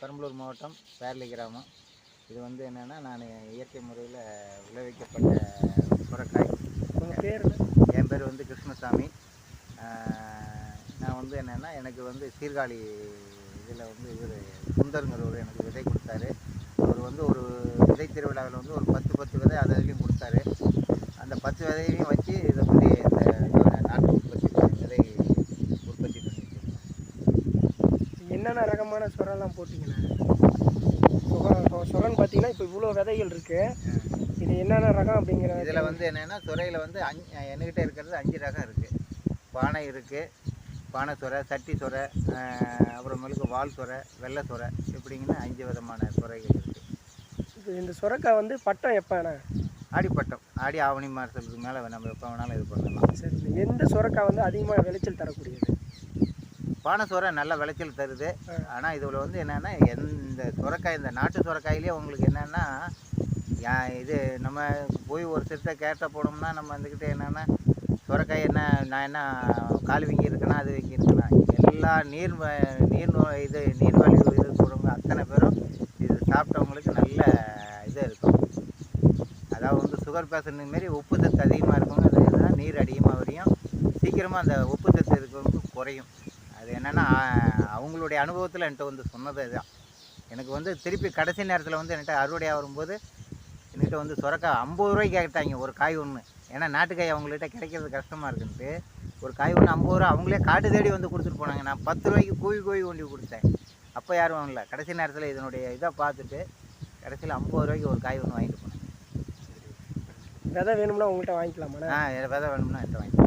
பெரம்பலூர் மாவட்டம் பேரளி கிராமம். இது வந்து என்னென்னா நான் இயற்கை முறையில் விளைவிக்கப்பட்ட சுரக்காய். உங்கள் பேர்? என் பேர் வந்து கிருஷ்ணசாமி. நான் வந்து என்னென்னா எனக்கு வந்து சீர்காழி இதில் வந்து இவர் சுந்தருங்கிறவர் எனக்கு விதை கொடுத்தாரு. அவர் வந்து ஒரு விதை திருவிழாவில் வந்து ஒரு பத்து பத்து விதை அது அதுலேயும் கொடுத்தாரு. அந்த பத்து விதையையும் வச்சு இதை வந்து இந்த நாட்டு உற்பத்தி விதை உற்பத்தி பண்ணிட்டு என்னென்ன ரகமான சுரம்லாம் போட்டிங்கண்ணா சுரம்னு பார்த்தீங்கன்னா இப்போ இவ்வளோ விதைகள் இருக்குது இது என்னென்ன ரகம் அப்படிங்கிற இதில் வந்து என்னென்னா துறையில் வந்து அஞ்சு என்கிட்ட இருக்கிறது அஞ்சு ரகம் இருக்குது பானை இருக்குது பானை சுரை சட்டி சுரை அப்புறமேலுக்கு வால் சுரை வெள்ளை சுரை இப்படிங்கன்னு அஞ்சு விதமான சுரைகள் இருக்குது இப்போ இந்த சுரக்காய் வந்து பட்டம் எப்போண்ணா? ஆடிப்பட்டம் ஆடி ஆவணி மாதத்துக்கு மேலே நம்ம எப்போ வேணாலும் இது பண்ணலாம். சரி எந்த சுரக்காய் வந்து அதிகமாக விளைச்சல் தரக்கூடியது? பானை சுரை நல்ல விளைச்சல் தருது. ஆனால் இதில் வந்து என்னென்னா எந்த சுரக்காய் இந்த நாட்டு சுரக்காயிலே உங்களுக்கு என்னென்னா இது நம்ம போய் ஒரு சித்த கேட்ட போனோம்னா நம்ம வந்துக்கிட்டு என்னென்னா சுரக்காய் என்ன நான் என்ன கால் வீங்கி இருக்குன்னா அது வீங்கி இருக்குன்னா எல்லா நீர் வ- நீர் இது நீர்வழி இது போடுறவங்க அத்தனை பேரும் இது சாப்பிட்டவங்களுக்கு நல்ல இது இருக்கும். அதாவது வந்து சுகர் பேஷண்ட் மாரி உப்பு சத்து அதிகமாக இருக்கவங்க நீர் அதிகமாக வரையும். சீக்கிரமாக அந்த உப்பு சத்து இருக்கவங்க குறையும். என்னென்னா அவங்களுடைய அனுபவத்தில் என்கிட்ட வந்து சொன்னது இதுதான் எனக்கு வந்து திருப்பி கடைசி நேரத்தில் வந்து என்கிட்ட அறுவடை வரும்போது என்கிட்ட வந்து சுரக்காய் ஐம்பது ரூபாய்க்கு கேட்டாங்க ஒரு காய் ஒன்று ஏன்னா நாட்டுக்காய் அவங்கள்ட்ட கிடைக்கிறது கஷ்டமாக இருக்குன்ட்டு ஒரு காய் ஒன்று ஐம்பது ரூபா அவங்களே காட்டு தேடி வந்து கொடுத்துட்டு போனாங்க. நான் பத்து ரூபாய்க்கு கூவி கூவி கொண்டு கொடுத்தேன். அப்போ யாரும் வாங்கல. கடைசி நேரத்தில் இதனுடைய இதை பார்த்துட்டு கடைசியில் ஐம்பது ரூபாய்க்கு ஒரு காய் ஒன்று வாங்கிட்டு போனேன் விதை வேணும்னா உங்கள்கிட்ட வாங்கிக்கலாமாண்ணா? ஆ விதை வேணும்னா என்கிட்ட வாங்கி